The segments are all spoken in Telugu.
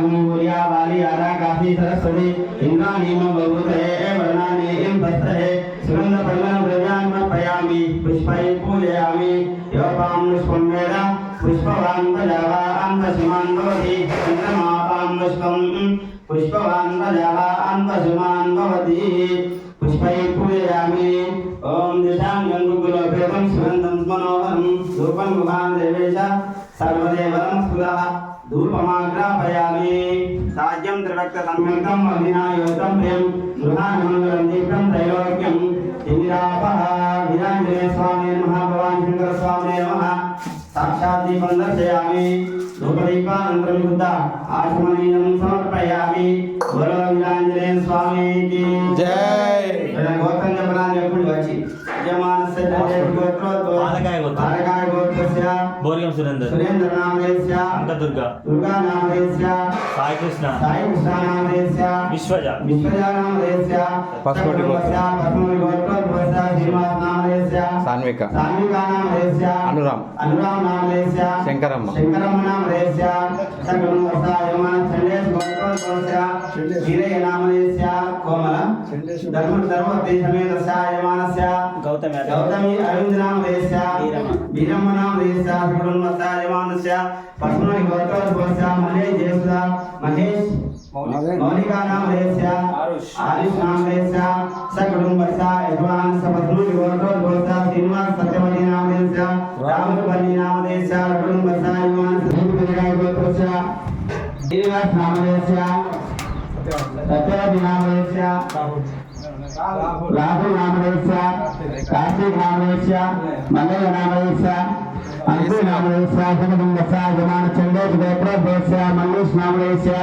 अग्निमूर्या वाली आरा काफ़ी सरस्वती इंद्राणीम बहुते वर्णाने इम भस्ते सुगंध पर्णन द्रव्यान पयामी पुष्पाई पूजयामी योपाम पुष्पमेर पुष्पवान प्रजावा अंत सुमान भवति चंद्रमापाम पुष्पम पुष्पवान प्रजावा अंत सुमान भवति पुष्पै पूजयामि ओम दिशां गंगुकुलोपेतं सुगंधं मनोहरं रूपं मुखान् देवेश सर्वदेवं भक्त सम्यक्तम अभिनायोतम प्रेम गृहानंदीपम त्रैलोक्यम तिमिरापः विराजने स्वामी नमः भगवान शंकर स्वामी नमः साक्षात् दीपं दर्शयामि धूपदीपानन्तरं बुद्धा आत्मनीयं समर्पयामि बोलो विराजने स्वामी की जय गौतम जपना जपुल वचि जमान से जय गोत्रोद्भव तारकाय బోరిగం సురేందర్. సురేంద్ర నామదేశ్య అంకదుర్గ దుర్గా నామదేశ్య సాయి కృష్ణ. సాయి కృష్ణ నామదేశ్య విశ్వజ. విశ్వజా నామదేశ్య పసుపుటి గోత్రం. సాన్విక. అనురామ్ అనురామ్. నామదేశ్య శంకరమ్మ. శంకరమ్మ నామదేశ్య సకలమస్య యమన చండేశ్. గోత్రోద్భవస్య వీరయ్య నామదేశ్య కోమల ధర్మ ధర్మవతి సమేతస్య యమానస్య గౌతమి. గౌతమి అరవింద నామదేశ్య వీరమ్మ. వీరమ్మ నామదేశ్య కుటుంబస్య యమానస్య పద్మని గోత్రోద్భవస్య మలే జ్యేష్ఠ మహేష్ मौलिका नाम रेस्या आयुष नाम रेस्या सकुटुंबस्या यजमान सपत्नु युवको दोस्या श्रीनिवास सत्यवती नाम रेस्या रामकपल्ली नाम रेस्या कुटुंबस्या यजमान सपत्नु युवकोस्या श्रीनिवास नाम रेस्या सत्यवती नाम रेस्या राहुल नाम रेस्या कार्तिक नाम रेस्या मलय नाम रेस्या अंकुर नाम रेस्या सकुटुंबस्या यजमान चंदेश गोत्र दोस्या मल्लेश नाम रेस्या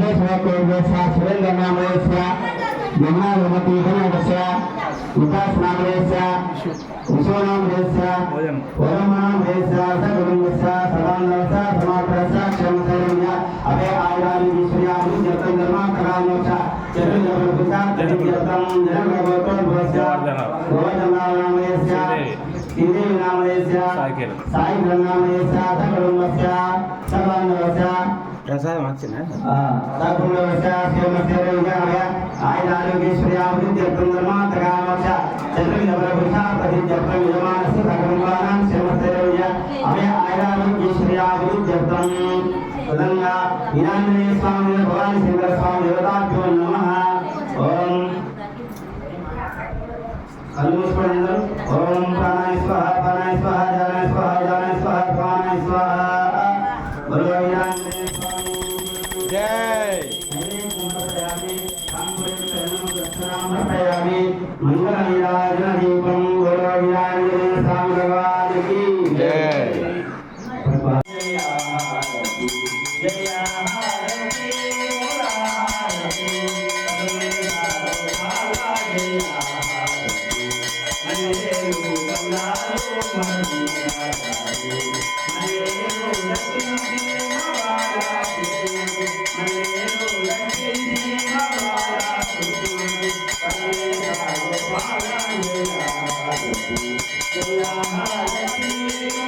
विघ्नेश्वरेन्द्रेश्वर सुरेन्द्र नामरेश्वर यमुना भगवती गणेश विकास नामरेश विश्वनामरेश वरमनामरेश सगुरुंगेश सदानंद समाप्रस क्षमसरण्य अभय आयुरानि विश्वयानि जपं धर्मा करामोच चतुर जपकुसा जपं जनम भगवतो भवस्य गोवर्धनामरेश इंद्रिय नामरेश साई नामरेश सगुरुंगेश ప్రసాదం వచ్చిన వినాయక స్వామి భవాని శంకర స్వామి దేవతాభ్యో నమ. ఓం. కళ్ళు మూసుకోండి అందరూ. ఓం. ప్రాణాయ స్వాహ ప్రాణాయ స్వాహ జానాయ స్వాహ జానాయ స్వాహ ప్రాణాయ స్వాహ. బలో వినాయక Música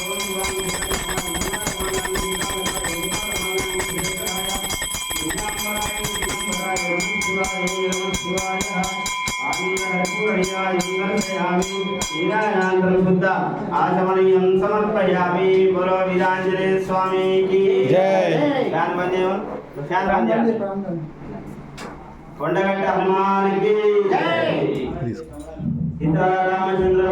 సమర్పయామి ఈనానాంతరం శుద్ధ సీతారామచంద్ర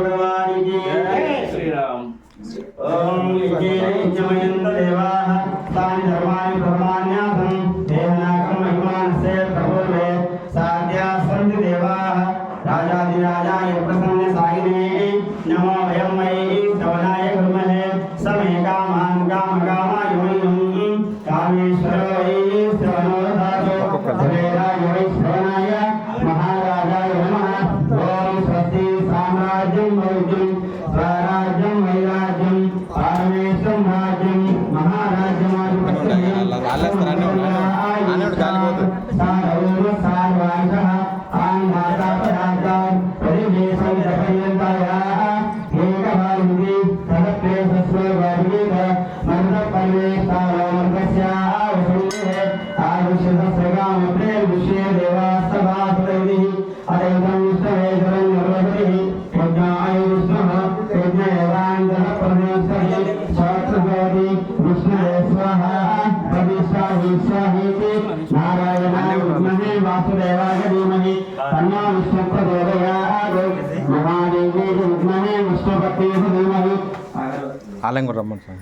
కూడా రమ్మని సార్.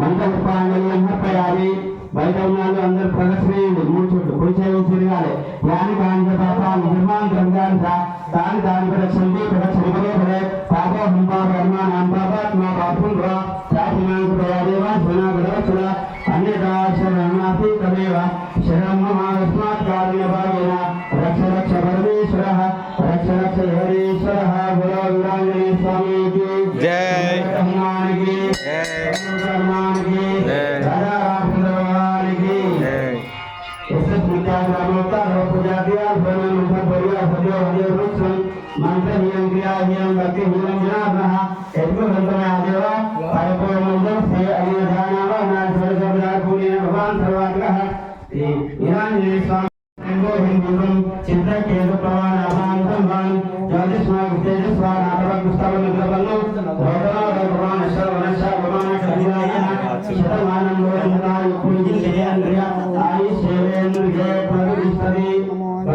మంత్రపాంగళ్యం హర్పయాలి బయట ఉన్నాళ్ళు అందరూ ప్రదర్శన. మూడు కుడిచేయించాలి యాని కాంత పాపాలు నిర్మాణ గ్రంథాన్ని దాని దాని ప్రక్షండి ప్రక్షణిపడే పడే పాప హుంపా కర్మ నాం పాపాత్మా పాపం రా సాధినాంకు ప్రయాదేవ సునా గడవచ్చుల అన్యదాశరణాతి తమేవ శరణం మహాస్మాత్ కార్య భాగేన. రక్ష రక్ష పరమేశ్వర. రక్ష రక్ష హరే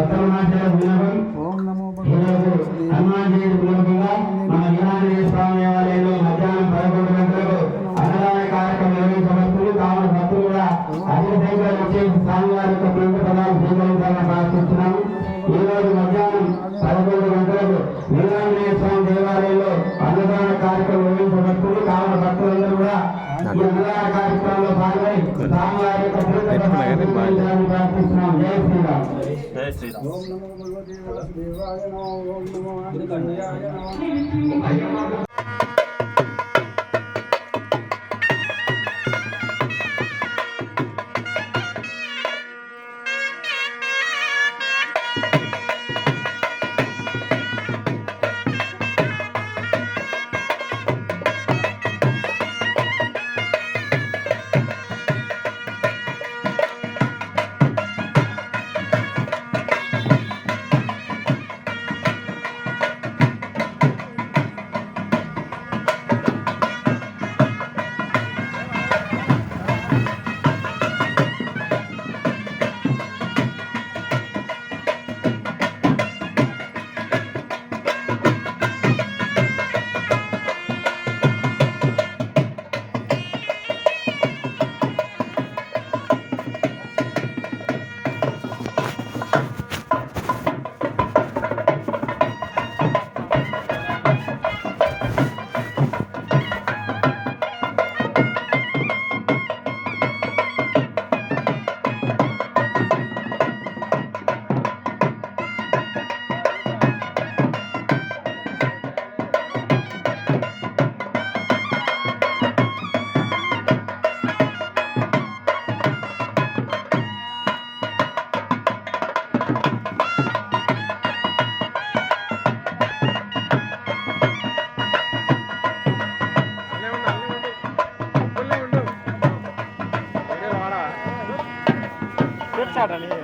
ఇతర మహిళలు cara, ni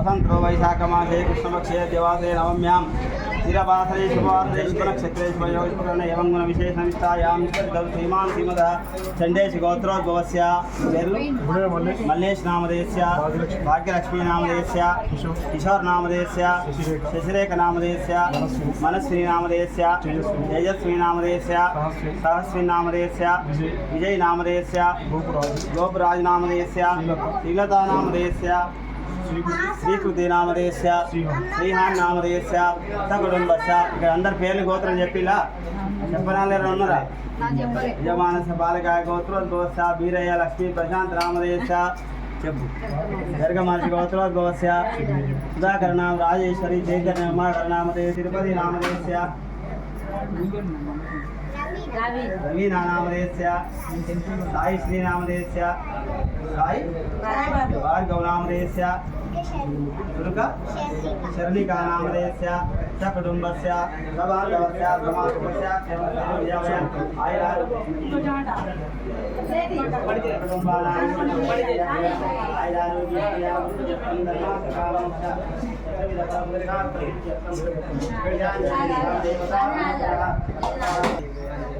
वसंत्रो वैशाखमासे कृष्णपक्षे दिवासे नवम्यां तीरवासरे शुभवासरे शुभनक्षत्रेश्वरयोगिपुरणे एवं गुणविशेषनिष्ठायां श्रीदल श्रीमान् श्रीमद चण्डेश गोत्रोद्भवस्य मल्लेश नामदेस्य भाग्यलक्ष्मीनामदेस्य किशोरनामदेस्य शशिरेखनामदेस्य मनस्विनामदेस्य तेजस्विनामदेस्य सहस्विनामदेस्य विजयनामदेस्य गोपराजनामदेस्य శ్రీకృతి నామధేయస్య శ్రీహాన్ నామధేయస్య కుటుంబస్య ఇక్కడ అందరి పేర్లు గోత్రం చెప్పిలా చెప్పనాలు ఉన్నారా యజమానస బాలకాయ గోత్రోద్భవస్య బీరయ్య లక్ష్మీ ప్రశాంత్ రామదేశ చెప్పు గర్గ మహర్షి గోత్రోద్భవస్య సుధాకర నామ రాజేశ్వరి చైతన్య ఉమాకర నామదే తిరుపతి నామదేశ రవి నామదేశ సాయి శ్రీ నామదేశ సాయి భార్గవ నామదేశ దుర్గ శరణికా నామదేశ స కుటుంబస్య సబాంధవస్య సమాసుకస్య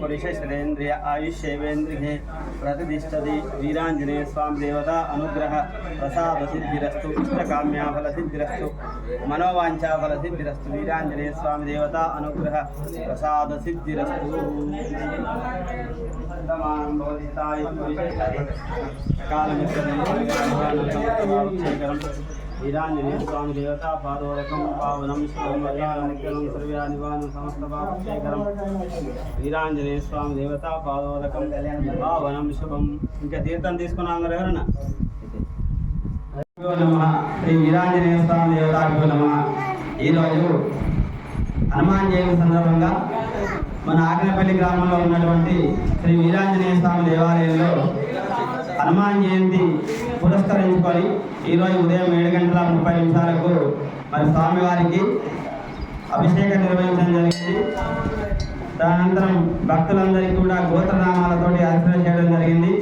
పురుషేంద్రియ ఆయుష్యేవేంద్రియ ప్రతిష్టది వీరాంజనేయ స్వామి దేవత అనుగ్రహ ప్రసాద సిద్ధిరస్తు ఇష్టకామ్యాఫల సిద్ధిరస్తు మనోవాంఛాఫల సిద్ధిరస్తు వీరాంజనేయ స్వామి దేవత అనుగ్రహ వీరాంజనేయ స్వామి దేవతా పాదోరకం పావనం శివం వజ్రానికరం సర్వ్యా నివానం సమస్త పాపశేఖరం వీరాంజనేయ స్వామి దేవత పాదోరకం పావనం శుభం. ఇంకా తీర్థం తీసుకున్నాం అందరు ఎవరన్నా? నమః. శ్రీ వీరాంజనేయ స్వామి దేవతాభ్యో నమః. ఈరోజు హనుమాన్ జయంతి సందర్భంగా మన ఆగ్నేపల్లి గ్రామంలో ఉన్నటువంటి శ్రీ వీరాంజనేయ స్వామి దేవాలయంలో హనుమాన్ జయంతి పురస్కరించుకొని ఈరోజు ఉదయం ఏడు గంటల ముప్పై నిమిషాలకు మరి స్వామివారికి అభిషేకం నిర్వహించడం జరిగింది. దానంతరం భక్తులందరికీ కూడా గోత్రనామాలతోటి అర్చన చేయడం జరిగింది.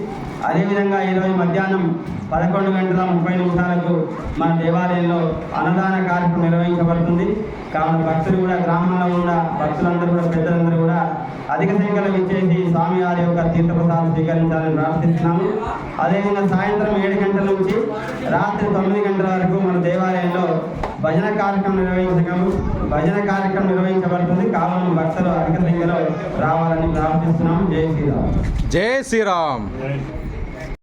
అదేవిధంగా ఈరోజు మధ్యాహ్నం పదకొండు గంటల ముప్పై నిమిషాలకు మన దేవాలయంలో అన్నదాన కార్యక్రమం నిర్వహించబడుతుంది. కావున భక్తులు కూడా గ్రామంలో ఉన్న భక్తులందరూ కూడా పెద్దలందరూ కూడా అధిక సంఖ్యలో విచ్చేసి స్వామి వారి యొక్క తీర్థప్రసాదం స్వీకరించాలని ప్రార్థిస్తున్నాము. అదేవిధంగా సాయంత్రం ఏడు గంటల నుంచి రాత్రి తొమ్మిది గంటల వరకు మన దేవాలయంలో భజన కార్యక్రమం నిర్వహించగలము. భజన కార్యక్రమం నిర్వహించబడుతుంది. కావున భక్తులు అధిక సంఖ్యలో రావాలని ప్రార్థిస్తున్నాము. జై శ్రీరామ్. జై శ్రీరామ్.